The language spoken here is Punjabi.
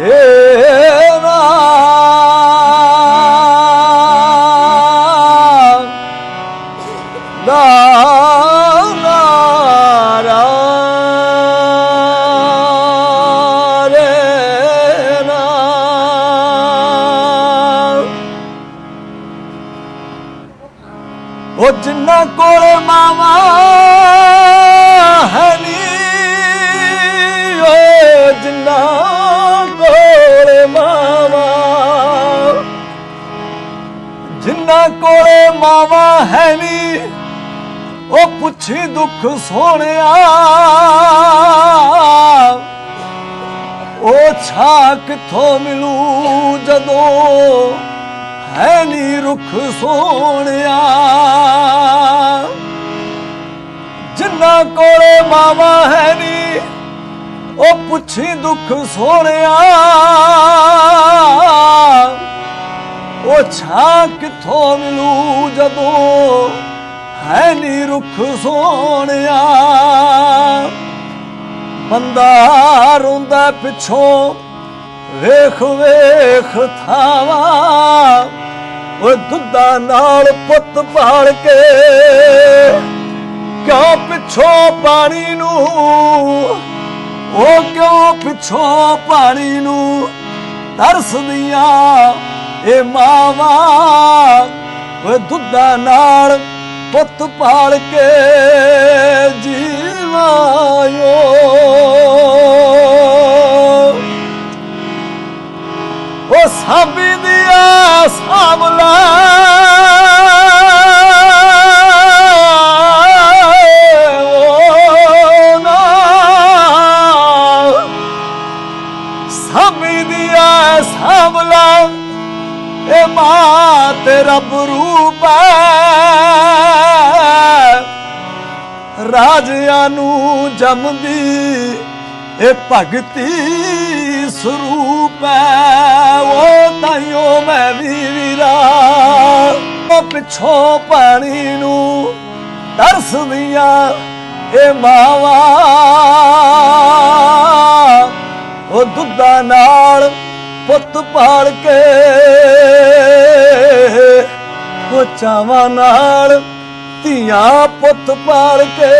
ਏ ਰਾਮ ਦਾ ਨਾਰਾ ਕੋਲੇ ਮਾਵਾ ਹੈ ਨੀ। ਉਹ ਪੁੱਛੀ ਦੁੱਖ ਸੋਹਣਿਆ। ਉਹ ਛਾ ਕਿਥੋਂ ਮਿਲੂ ਜਦੋਂ ਹੈ ਨੀ ਰੁੱਖ ਸੋਹਣਿਆ। ਜਿੰਨਾ ਕੋਲੇ ਮਾਵਾ ਹੈ ਨੀ, ਉਹ ਪੁੱਛੀ ਦੁੱਖ ਸੋਹਣਿਆ। ਛਾ ਕਿੱਥੋਂ ਮਿਲੂ ਜਦੋਂ ਹੈ ਨੀ ਰੁੱਖ ਸੋਹਣਿਆ। ਬੰਦਾ ਰੋਂਦਾ ਪਿੱਛੋਂ ਵੇਖ ਵੇਖ ਥਾਵਾ ਉਹ ਦੁੱਧਾ ਨਾਲ ਪੁੱਤ ਪਾਲ ਕੇ। ਕਿਉਂ ਪਿੱਛੋਂ ਪਾਣੀ ਨੂੰ ਉਹ ਕਿਉਂ ਪਿੱਛੋਂ ਪਾਣੀ ਨੂੰ ਤਰਸਦੀਆਂ? ਇਹ ਮਾਵਾ ਉਹ ਦੁੱਧਾ ਨਾਲ ਪੁੱਤ ਪਾਲ ਕੇ ਜੀਵਾਇਓ। ਉਹ ਸਾਬੀ ਦੀ ਸਾਬਲਾ ਓ ਇਹ ਮਾਂ ਤੇ ਰੱਬ ਰੂਪ। ਹੈ ਰਾਜਿਆਂ ਨੂੰ ਜੰਮਦੀ ਇਹ ਭਗਤੀ ਸਰੂਪ। ਹੈ ਉਹ ਤਾਈਓ ਮੈਂ ਵੀ ਵੀਰਾ ਉਹ ਪਿੱਛੋਂ ਪਾਣੀ ਨੂੰ ਤਰਸਦੀਆਂ ਇਹ ਮਾਵਾ। ਉਹ ਦੁੱਧਾ ਨਾਲ ਪੁੱਤ ਪਾਲ ਕੇ ਚਾਵਾਂ ਨਾਲ ਧੀਆਂ ਪੁੱਤ ਪਾਲ ਕੇ